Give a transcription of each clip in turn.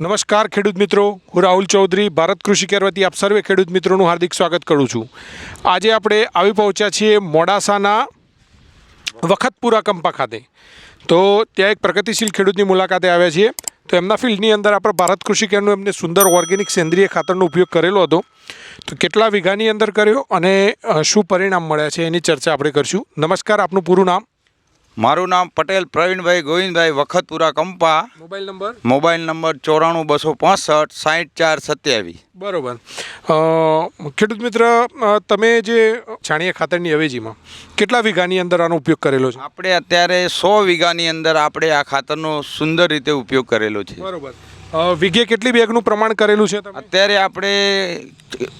નમસ્કાર ખેડૂત મિત્રો. હું રાહુલ ચૌધરી, ભારત કૃષિ કેર વતી આપ સર્વે ખેડૂત મિત્રોનું હાર્દિક સ્વાગત કરું છું. આજે આપણે આવી પહોંચ્યા છીએ મોડાસાના વખતપુરા કંપા ખાતે. તો ત્યાં એક પ્રગતિશીલ ખેડૂતની મુલાકાતે આવ્યા છીએ. તો એમના ફિલ્ડની અંદર આપણે ભારત કૃષિ કેરનું એમને સુંદર ઓર્ગેનિક સેન્દ્રિય ખાતરનો ઉપયોગ કરેલો હતો. તો કેટલા વીઘાની અંદર કર્યો અને શું પરિણામ મળ્યા છે એની ચર્ચા આપણે કરીશું. નમસ્કાર, આપનું પૂરું નામ? મારું નામ Patel Pravinbhai Govindbhai Vakhatpura Kampa. Mobile number? Mobile number ચોરાણું બસો પાસઠ સાઠ ચાર સત્યાવીસ બરોબર. ખેડૂત મિત્ર તમે જે છાણિયા ખાતરની અવેજીમાં કેટલા વીઘાની અંદર આનો ઉપયોગ કરેલો છે? આપણે અત્યારે સો વીઘાની અંદર આપણે આ ખાતરનો સુંદર રીતે ઉપયોગ કરેલો છે. બરોબર. અ, કેટલી બેગનું પ્રમાણ કરેલું છે તમે અત્યારે આપણે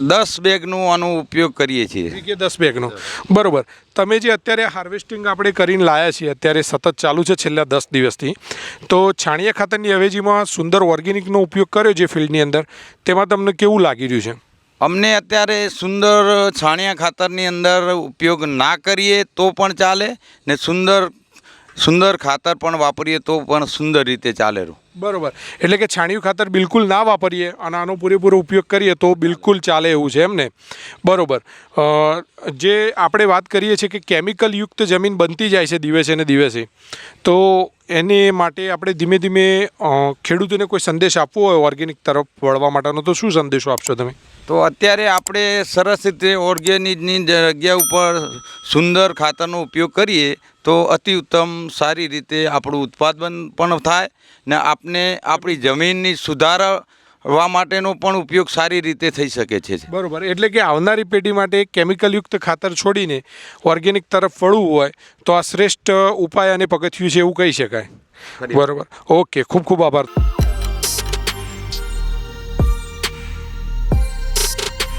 દસ બેગનું આનો ઉપયોગ કરીએ છીએ. વીઘે દસ બેગનો. બરાબર. તમે જે અત્યારે હાર્વેસ્ટિંગ આપણે કરીને લાયા છીએ અત્યારે સતત ચાલુ છે છેલ્લા દસ દિવસથી તો છાણિયા ખાતરની અવેજીમાં સુંદર ઓર્ગેનિકનો ઉપયોગ કર્યો છે ફિલ્ડની અંદર? તેમાં તમને કેવું લાગી રહ્યું છે? અમને અત્યારે સુંદર છાણિયા ખાતરની અંદર ઉપયોગ ના કરીએ તો પણ ચાલે ને સુંદર સુંદર ખાતર પણ વાપરીએ તો પણ સુંદર રીતે ચાલે રહ્યું બરોબર. એટલે કે છાણિયું ખાતર બિલકુલ ના વાપરીએ અને આનો પૂરેપૂરો ઉપયોગ કરીએ તો બિલકુલ ચાલે એવું છે એમ ને બરોબર જે આપણે વાત કરીએ છીએ કે કેમિકલ યુક્ત જમીન બનતી જાય છે દિવસે ને દિવસે, તો એને માટે આપણે ધીમે ધીમે ખેડૂતોને કોઈ સંદેશ આપવો હોય ઓર્ગેનિક તરફ વળવા માટેનો, તો શું સંદેશો આપશો તમે? તો અત્યારે આપણે સરસ રીતે ઓર્ગેનિકની જગ્યા ઉપર સુંદર ખાતરનો ઉપયોગ કરીએ, તો અતિ ઉત્તમ સારી રીતે આપણું ઉત્પાદન પણ થાય ને આપને આપણી જમીનની સુધારવા માટેનો પણ ઉપયોગ સારી રીતે થઈ શકે છે. બરોબર. એટલે કે આવનારી પેઢી માટે કેમિકલયુક્ત ખાતર છોડીને ઓર્ગેનિક તરફ વળવું હોય તો આ શ્રેષ્ઠ ઉપાય અને પગથિયું છે એવું કહી શકાય. બરોબર. ઓકે. ખૂબ ખૂબ આભાર.